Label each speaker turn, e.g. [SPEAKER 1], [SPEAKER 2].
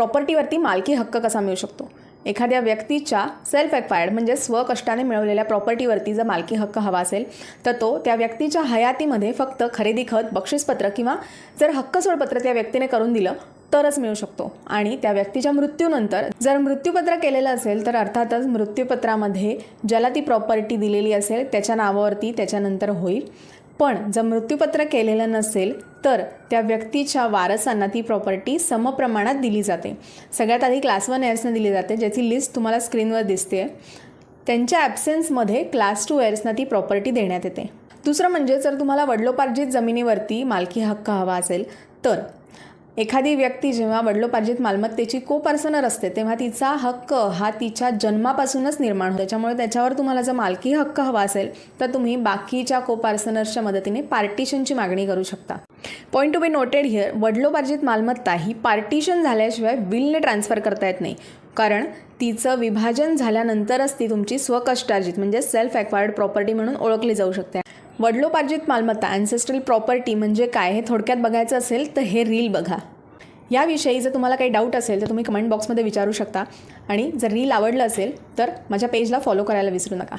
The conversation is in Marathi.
[SPEAKER 1] प्रॉपर्टीवरती मालकी हक्क कसा मिळू शकतो? एखाद्या व्यक्तीच्या सेल्फ एक्वायर्ड म्हणजे स्वकष्टाने मिळवलेल्या प्रॉपर्टीवरती जर मालकी हक्क हवा असेल तर तो त्या व्यक्तीच्या हयातीमध्ये फक्त खरेदी खत बक्षीसपत्र किंवा जर हक्क सोडपत्र त्या व्यक्तीने करून दिलं तरच मिळू शकतो. आणि त्या व्यक्तीच्या मृत्यूनंतर जर मृत्यूपत्र केलेलं असेल तर अर्थातच मृत्यूपत्रामध्ये ज्याला ती प्रॉपर्टी दिलेली असेल त्याच्या नावावरती त्याच्यानंतर होईल. पण जर मृत्यूपत्र केलेलं नसेल तर त्या व्यक्तीच्या वारसांना ती प्रॉपर्टी समप्रमाणात दिली जाते. सगळ्यात आधी क्लास वन एअर्सना दिली जाते ज्याची लिस्ट तुम्हाला स्क्रीनवर दिसते त्यांच्या ॲब्सेन्समध्ये क्लास टू एअर्सना ती प्रॉपर्टी देण्यात येते. दुसरं म्हणजे जर तुम्हाला वडलोपार्जित जमिनीवरती मालकी हक्क हवा असेल तर एखादी व्यक्ती जेव्हा वडलोपार्जित मालमत्तेची को पर्सनर असते तेव्हा तिचा हक्क हा तिच्या जन्मापासूनच निर्माण होतो. त्याच्यामुळे त्याच्यावर तुम्हाला जर मालकी हक्क हवा असेल तर तुम्ही बाकीच्या को पार्सनर्सच्या मदतीने पार्टिशनची मागणी करू शकता. Point to be noted here वडलोपार्जित मालमत्ता ही पार्टिशन झाल्याशिवाय विलने ट्रान्सफर करता येत नाही. कारण तिचं विभाजन झाल्यानंतरच ती तुमची स्वकष्टार्जित म्हणजे सेल्फ ॲक्वायर्ड प्रॉपर्टी म्हणून ओळखली जाऊ शकते. वडलोपार्जित मालमत्ता अँसेस्ट्रल प्रॉपर्टी म्हणजे काय हे थोडक्यात बघायचं असेल तर हे रील बघा. याविषयी जर तुम्हाला काही डाऊट असेल तर तुम्ही कमेंट बॉक्समध्ये विचारू शकता. आणि जर रील आवडलं असेल तर माझ्या पेजला फॉलो करायला विसरू नका.